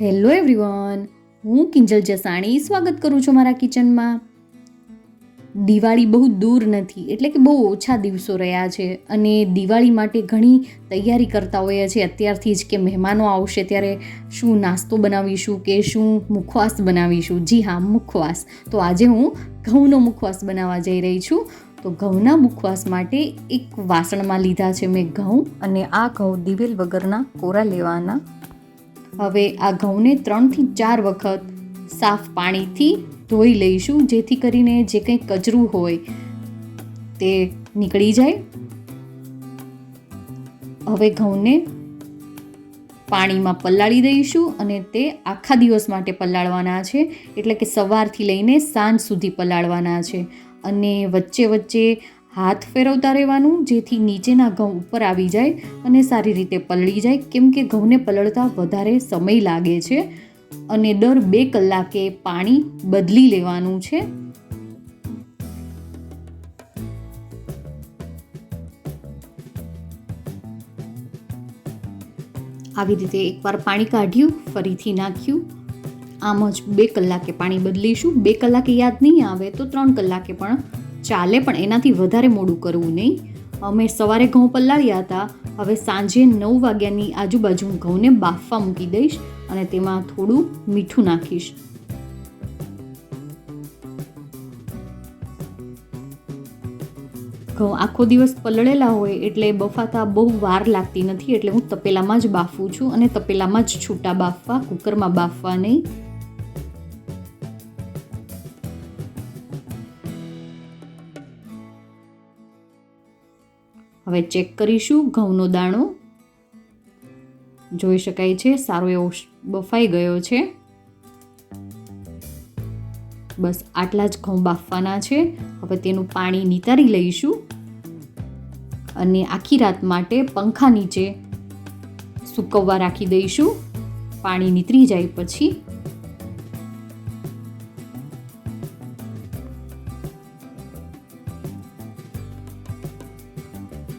Hello everyone હું કિંજલ જસાણી. સ્વાગત કરું છું મારા કિચનમાં. દિવાળી બહુ દૂર નથી, એટલે કે બહુ ઓછા દિવસો રહ્યા છે અને દિવાળી માટે ઘણી તૈયારી કરતા હોઈએ છીએ. અત્યારથી જ કે મહેમાનો આવશે ત્યારે શું નાસ્તો બનાવીશું કે શું મુખવાસ બનાવીશું? જી હા, મુખવાસ. તો આજે હું ઘઉંનો મુખવાસ બનાવવા જઈ રહી છું. તો ઘઉંના મુખવાસ માટે એક વાસણમાં લીધા છે મેં ઘઉં અને આ ઘઉં દિવેલ વગરના કોરા લેવાના હવે આ ઘઉંને ત્રણથી ચાર વખત સાફ પાણીથી ધોઈ લઈશું, જેથી કરીને જે કંઈ કચરું હોય તે નીકળી જાય. હવે ઘઉંને પાણીમાં પલાળી દઈશું અને તે આખા દિવસ માટે પલાળવાના છે, એટલે કે સવારથી લઈને સાંજ સુધી પલાળવાના છે. અને વચ્ચે વચ્ચે હાથ ફેરવતા રહેવાનું, જેથી નીચેના ઘઉં ઉપર આવી જાય અને સારી રીતે પલળી જાય. કેમ કે ઘઉંને પલળતા વધારે સમય લાગે છે અને દર બે કલાકે પાણી બદલી લેવાનું છે. આવી રીતે એકવાર પાણી કાઢ્યું, ફરીથી નાખ્યું. આમ જ બે કલાકે પાણી બદલીશું. બે કલાકે યાદ નહીં આવે તો ત્રણ કલાકે પણ ચાલે પણ એનાથી વધારે મોડું કરવું નહીં. અમે સવારે ઘઉં પલાળ્યા હતા. હવે સાંજે નવ વાગ્યાની આજુબાજુ હું ઘઉંને બાફવા મૂકી દઈશ અને તેમાં થોડું મીઠું નાખીશ. ઘઉં આખો દિવસ પલળેલા હોય એટલે બફાતા બહુ વાર લાગતી નથી એટલે હું તપેલામાં જ બાફું છું અને તપેલામાં જ છૂટા બાફવા, કુકરમાં બાફવા નહીં. હવે ચેક કરીશું ઘઉંનો દાણો. જોઈ શકાય છે, સારો એવો બફાઈ ગયો છે. બસ આટલા જ ઘઉં બાફવાના છે. હવે તેનું પાણી નિતારી લઈશું. અને આખી રાત માટે પંખા નીચે સૂકવવા રાખી દઈશું. પાણી નીતરી જાય પછી.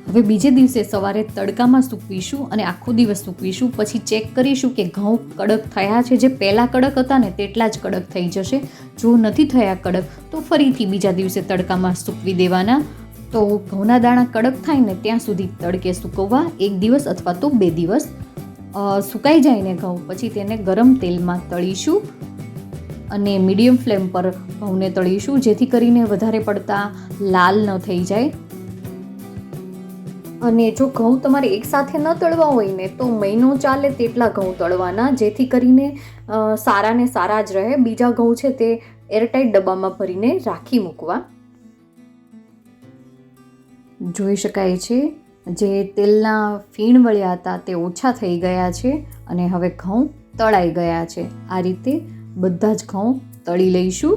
હવે બીજે દિવસે સવારે તડકામાં સૂકવીશું અને આખો દિવસ સૂકવીશું. પછી ચેક કરીશું કે ઘઉં કડક થયા છે. જે પહેલાં કડક હતા ને તેટલા જ કડક થઈ જશે. જો નથી થયા કડક, તો ફરીથી બીજા દિવસે તડકામાં સૂકવી દેવાના. તો ઘઉંના દાણા કડક થાય ને ત્યાં સુધી તડકે સૂકવવા. એક દિવસ અથવા તો બે દિવસ સુકાઈ જાય ને ઘઉં. પછી તેને ગરમ તેલમાં તળીશું અને મીડિયમ ફ્લેમ પર ઘઉંને તળીશું. જેથી કરીને વધારે પડતા લાલ ન થઈ જાય. અને જો ઘઉં તમારે એકસાથે ન તળવા હોય ને, તો મહિનો ચાલે તેટલા ઘઉં તળવાના, જેથી કરીને સારા ને સારા જ રહે. બીજા ઘઉં છે તે એરટાઈટ ડબ્બામાં ભરીને રાખી મૂકવા. જોઈ શકાય છે, જે તેલના ફીણ વળ્યા હતા તે ઓછા થઈ ગયા છે અને હવે ઘઉં તળાઈ ગયા છે. આ રીતે બધા જ ઘઉં તળી લઈશું.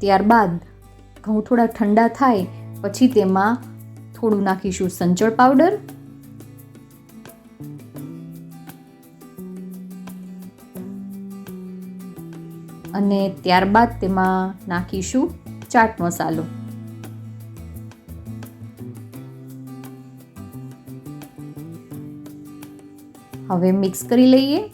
ત્યારબાદ ઘઉં થોડા ઠંડા થાય પછી તેમાં થોડું નાખીશું સંચળ પાવડર. અને ત્યારબાદ તેમાં નાખીશું ચાટ મસાલો. હવે મિક્સ કરી લઈએ.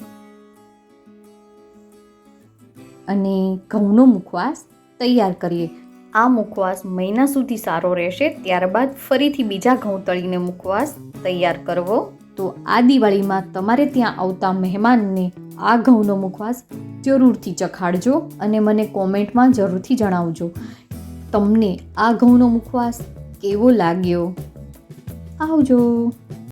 અને ઘઉંનો મુખવાસ તૈયાર કરીએ. આ મુખવાસ મહિના સુધી સારો રહેશે, ત્યારબાદ ફરીથી બીજા ઘઉં તળીને મુખવાસ તૈયાર કરવો. તો આ દિવાળીમાં તમારે ત્યાં આવતા મહેમાનને આ ઘઉંનો મુખવાસ જરૂરથી ચખાડજો અને મને કોમેન્ટમાં જરૂરથી જણાવજો, તમને આ ઘઉંનો મુખવાસ કેવો લાગ્યો? આવજો.